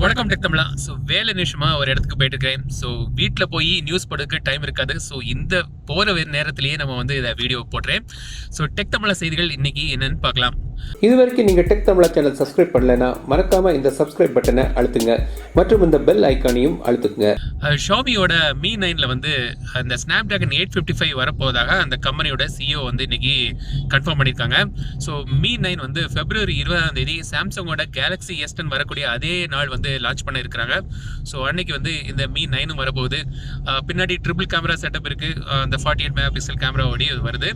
வணக்கம் டெக் தமிழா. ஸோ வேலை நிமிஷமா ஒரு இடத்துக்கு போயிட்டு இருக்கேன் ஸோ வீட்டில் போய் நியூஸ் படுக்க டைம் இருக்காது. ஸோ இந்த போகிற நேரத்திலேயே நம்ம வந்து இதை வீடியோ போடுறேன். ஸோ டெக் தமிழா செய்திகள் இன்னைக்கு என்னன்னு பார்க்கலாம். இது வரைக்கும் நீங்கள் டெக் தமிழா சேனல் சப்ஸ்கிரைப் பண்ணலைன்னா மறக்காம இந்த சப்ஸ்கிரைப் பட்டனை அழுத்துங்க. மற்றும் இந்த பெல் ஐக்கானையும் அழுத்துங்க ஷாமியோட மீ நைனில் வந்து அந்த Snapdragon eight fifty five வரப்போவதாக அந்த கம்பெனியோட சிஇஓ வந்து இன்னைக்கு கன்ஃபார்ம் பண்ணியிருக்காங்க. ஸோ மீ நைன் வந்து பிப்ரவரி இருபதாம் தேதி சாம்சங்கோட கேலக்ஸி எஸ் டென் வரக்கூடிய அதே நாள் வந்து லான்ச் பண்ண இருக்கிறாங்க ஸோ அன்னைக்கு வந்து இந்த மீ நைனும் வரப்போகுது. பின்னாடி ட்ரிபிள் கேமரா செட்டப் இருக்கு. அந்த ஃபார்ட்டி எயிட் மெகா பிக்சல் கேமராவோடய வருது.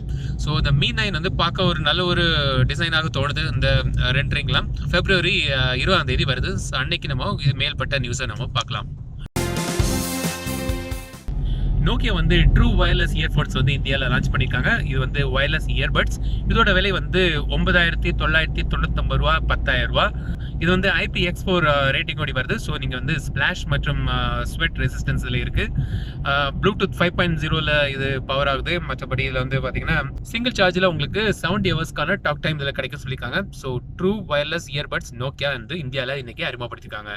ஸோ இந்த மீ நைன் வந்து பார்க்க ஒரு நல்ல ஒரு டிசைனாக தோணுது. இந்த ரெண்டரிங்லாம் பிப்ரவரி இருபதாம் தேதி வருது. அன்னைக்கு நம்ம இது மேல்பட்ட நியூஸை நம்ம பார்க்கலாம். நோக்கியா வந்து ட்ரூ வயர்லெஸ் இயர்பட்ஸ் வந்து இந்தியாவில் லான்ச் பண்ணியிருக்காங்க. இது வந்து வயர்லெஸ் இயர்பட்ஸ் இதோட விலை வந்து ஒன்பதாயிரத்தி தொள்ளாயிரத்தி தொண்ணூத்தொம்பது ரூபா பத்தாயிரம் ரூபா. இது வந்து ஐபி எக்ஸ் ஃபோர் ரேட்டிங் ஓடி வருது. ஸோ நீங்கள் வந்து ஸ்பிளாஷ் மற்றும் ஸ்வெட் ரெசிஸ்டன்ஸில் இருக்குது ப்ளூடூத் ஃபைவ் பாயிண்ட் ஜீரோவில் இது பவர் ஆகுது. மற்றபடி இதில் வந்து பார்த்தீங்கன்னா சிங்கிள் சார்ஜில் உங்களுக்கு செவன்டி ஹவர்ஸ்க்கான டாக் டைம் இதில் கிடைக்க சொல்லியிருக்காங்க. So true wireless earbuds Nokia வந்து இந்தியாவில் இன்றைக்கி அறிமுகப்படுத்திருக்காங்க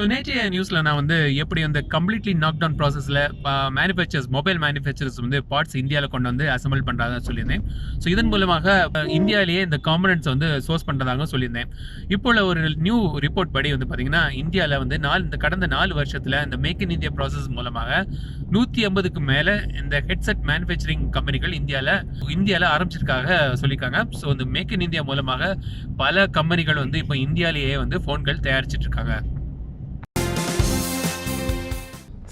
ஸோ நேற்றைய நியூஸில் நான் வந்து எப்படி வந்து கம்ப்ளீட்லி நாக் டவுன் ப்ராசஸில் மேனுஃபேக்சர்ஸ் மொபைல் மேனுஃபேக்சர்ஸ் வந்து பார்ட்ஸ் இந்தியாவில் கொண்டு வந்து அசம்பிள் பண்ணுறதா சொல்லியிருந்தேன். ஸோ இதன் மூலமாக இந்தியாவிலேயே இந்த காம்பனன்ட்ஸ் வந்து சோர்ஸ் பண்ணுறதாக சொல்லியிருந்தேன். இப்போ உள்ள ஒரு நியூ ரிப்போர்ட் படி வந்து பார்த்தீங்கன்னா இந்தியாவில் வந்து நாலு இந்த கடந்த நாலு வருஷத்தில் இந்த மேக் இன் இந்தியா ப்ராசஸ் மூலமாக நூற்றி ஐம்பதுக்கு மேலே இந்த ஹெட்செட் மேனுஃபேக்சரிங் கம்பெனிகள் இந்தியாவில் இந்தியாவில் ஆரம்பிச்சிருக்காக சொல்லியிருக்காங்க. ஸோ இந்த மேக் இன் இந்தியா மூலமாக பல கம்பெனிகள் வந்து இப்போ இந்தியாவிலேயே வந்து ஃபோன்கள் தயாரிச்சிட்ருக்காங்க இருக்காங்க.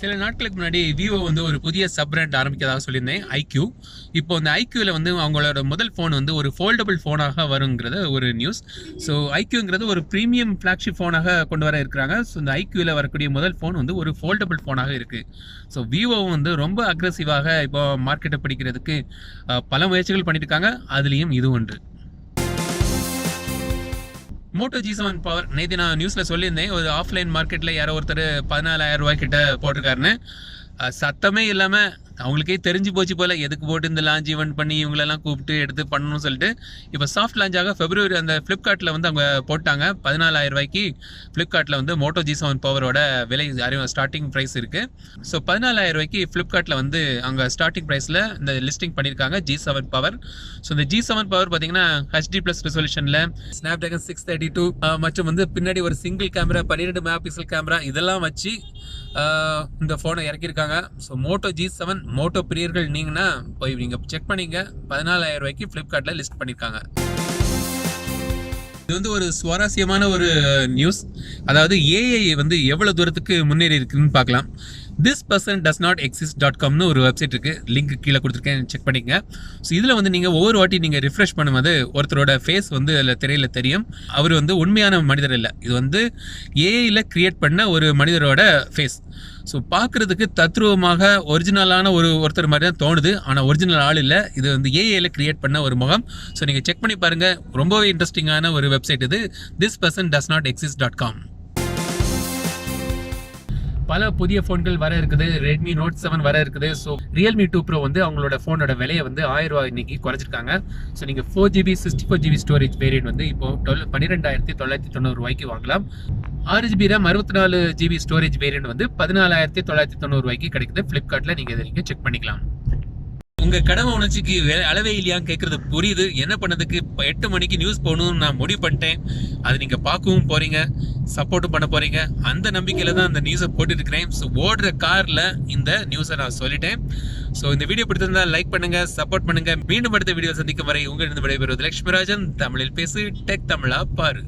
சில நாட்களுக்கு முன்னாடி விவோ வந்து ஒரு புதிய சப்ரெண்ட் ஆரம்பிக்கிறதாக சொல்லியிருந்தேன் ஐக்யூ இப்போ அந்த ஐக்யூவில் வந்து அவங்களோட முதல் ஃபோன் வந்து ஒரு ஃபோல்டபுள் ஃபோனாக வருங்கிறத ஒரு நியூஸ் ஸோ ஐக்யூங்கிறது ஒரு ப்ரீமியம் ஃப்ளாக்ஷிப் ஃபோனாக கொண்டு வர இருக்கிறாங்க. ஸோ இந்த ஐக்யூவில் வரக்கூடிய முதல் ஃபோன் வந்து ஒரு ஃபோல்டபுள் ஃபோனாக இருக்குது ஸோ விவோவும் வந்து ரொம்ப அக்ரஸிவாக இப்போ மார்க்கெட்டை பிடிக்கிறதுக்கு பல முயற்சிகள் பண்ணியிருக்காங்க அதுலேயும் இது ஒன்று. மோட்டோ ஜி செவன் பவர் நேற்று நான் நியூஸில் சொல்லியிருந்தேன் ஒரு ஆஃப்லைன் மார்க்கெட்டில் யாரோ ஒருத்தர் பதினாலாயிரம் ரூபாய் கிட்ட போட்டிருக்காருன்னு சத்தமே இல்லாமல் அவங்களுக்கே தெரிஞ்சு போச்சு போல். எதுக்கு போட்டு இந்த லான்ச் ஈவெண்ட் பண்ணி இவங்களெல்லாம் கூப்பிட்டு எடுத்து பண்ணணும்னு சொல்லிட்டு இப்போ சாஃப்ட் லான்ச்சாக ஃபெப்ரவரி அந்த ஃப்ளிப்கார்ட்டில் வந்து அவங்க போட்டாங்க. பதினாலாயிரம் ரூபாய்க்கு ஃப்ளிப்கார்ட்டில் வந்து மோட்டோ ஜி செவன் பவரோட விலை அறிவு ஸ்டார்டிங் ப்ரைஸ் இருக்குது ஸோ பதினாலாயிரம் ரூபாய்க்கு ஃப்ளிப்கார்ட்டில் வந்து அவங்க ஸ்டார்டிங் ப்ரைஸில் இந்த லிஸ்டிங் பண்ணியிருக்காங்க ஜி செவன் பவர் ஸோ இந்த ஜி செவன் பவர் பார்த்தீங்கன்னா ஹெச்டி ப்ளஸ் ரெசல்யூஷனில் Snapdragon six thirty two மற்றும் வந்து பின்னாடி ஒரு சிங்கிள் கேமரா பன்னிரெண்டு மெகா பிக்சல் கேமரா இதெல்லாம் வச்சு இந்த ஃபோனை இறக்கியிருக்காங்க. So Moto G seven Moto பிரியர்கள் நீங்கன்னா போய் நீங்கள் செக் பண்ணிங்க. பதினாலாயிரம் ரூபாய்க்கு ஃப்ளிப்கார்ட்டில் லிஸ்ட் பண்ணியிருக்காங்க. இது வந்து ஒரு சுவாரஸ்யமான ஒரு நியூஸ் அதாவது ஏஐ வந்து எவ்வளோ தூரத்துக்கு முன்னேறி இருக்குன்னு பார்க்கலாம். This person does not exist dot காம்னு ஒரு வெப்சைட் இருக்குது லிங்க் கீழே கொடுத்துருக்கேன். செக் பண்ணிக்கங்க. ஸோ இதில் வந்து நீங்கள் ஒவ்வொரு வாட்டி நீங்கள் ரிஃப்ரெஷ் பண்ணும்போது ஒருத்தரோட ஃபேஸ் வந்து அதில் திரையில் தெரியும். அவர் வந்து உண்மையான மனிதர் இல்லை. இது வந்து ஏஐயில் க்ரியேட் பண்ண ஒரு மனிதரோட ஃபேஸ் ஸோ பார்க்குறதுக்கு தத்ரூபமாக ஒரிஜினலான ஒரு ஒருத்தர் மாதிரி தான் தோணுது. ஆனால் ஒரிஜினல் ஆள் இல்லை. இது வந்து ஏஐயில் க்ரியேட் பண்ண ஒரு முகம். ஸோ நீங்கள் செக் பண்ணி பாருங்கள் ரொம்பவே இன்ட்ரெஸ்டிங்கான ஒரு வெப்சைட் இது. This person does not exist dot com பல புதிய ஃபோன்கள் வர இருக்குது. ரெட்மி நோட் செவன் வர இருக்குது. ஸோ ரியல்மி டூ ப்ரோ வந்து அவங்களோட ஃபோனோட விலையை வந்து ஆயிரம் ரூபாய் இன்னைக்கு குறைச்சிருக்காங்க. ஸோ நீங்கள் four GB sixty four GB storage variant வந்து இப்போ டுவெல் பன்னிரெண்டாயிரத்தி தொள்ளாயிரத்தி தொண்ணூறு ரூபாய்க்கு வாங்கலாம். ஆறு ஜிபி ரேம் அறுபத்தி நாலு ஜிபி ஸ்டோரேஜ் வேரியன்ட் வந்து பதினாலாயிரத்தி தொள்ளாயிரத்தி தொண்ணூறு ரூபாய்க்கு கிடைக்குது. ஃப்ளிப்கார்ட்டில் நீங்கள் இதை நீங்கள் செக் பண்ணிக்கலாம். உங்க கடமை உணர்ச்சிக்கு அளவே இல்லையான்னு கேட்கறது புரியுது. என்ன பண்ணதுக்கு இப்போ எட்டு மணிக்கு நியூஸ் போகணும்னு நான் முடிவு பண்ணிட்டேன். அது நீங்க பார்க்கவும் போறீங்க சப்போர்ட்டும் பண்ண போறீங்க. அந்த நம்பிக்கையில தான் அந்த நியூஸை போட்டுருக்கிறேன் ஸோ ஓடுற கார்ல இந்த நியூஸை நான் சொல்லிட்டேன். ஸோ இந்த வீடியோ பிடித்திருந்தா லைக் பண்ணுங்க சப்போர்ட் பண்ணுங்க. மீண்டும் அடுத்த வீடியோ சந்திக்கும் வரை உங்களிடம் விடைபெறுவது லட்சுமிராஜன். தமிழில் பேசு டெக் தமிழா பாரு.